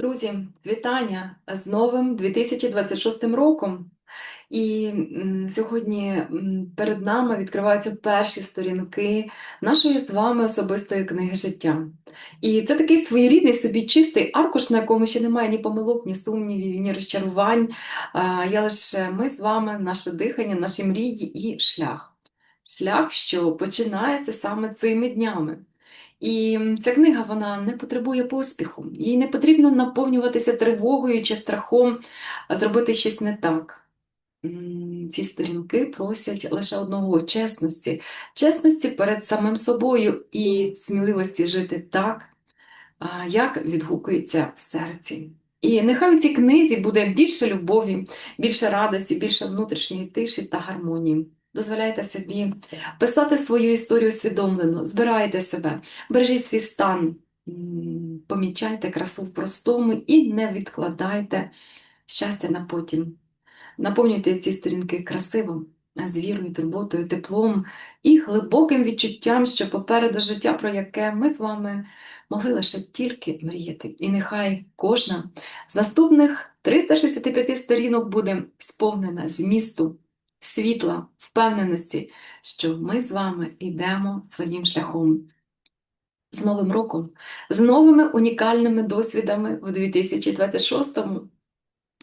Друзі, вітання з новим 2026 роком. І сьогодні перед нами відкриваються перші сторінки нашої з вами особистої книги життя. І це такий своєрідний собі чистий аркуш, на якому ще немає ні помилок, ні сумнівів, ні розчарувань. Є лише ми з вами, наше дихання, наші мрії і шлях. Шлях, що починається саме цими днями. І ця книга вона не потребує поспіху. Їй не потрібно наповнюватися тривогою чи страхом зробити щось не так. Ці сторінки просять лише одного чесності, чесності перед самим собою і сміливості жити так, як відгукується в серці. І нехай у цій книзі буде більше любові, більше радості, більше внутрішньої тиші та гармонії. Дозволяйте собі писати свою історію усвідомлено, збирайте себе, бережіть свій стан, помічайте красу в простому і не відкладайте щастя на потім. Наповнюйте ці сторінки красивим, з вірою, турботою, теплом і глибоким відчуттям, що попереду життя, про яке ми з вами могли лише тільки мріяти. І нехай кожна з наступних 365 сторінок буде сповнена змісту, світла, впевненості, що ми з вами йдемо своїм шляхом. З Новим роком, з новими унікальними досвідами в 2026-му.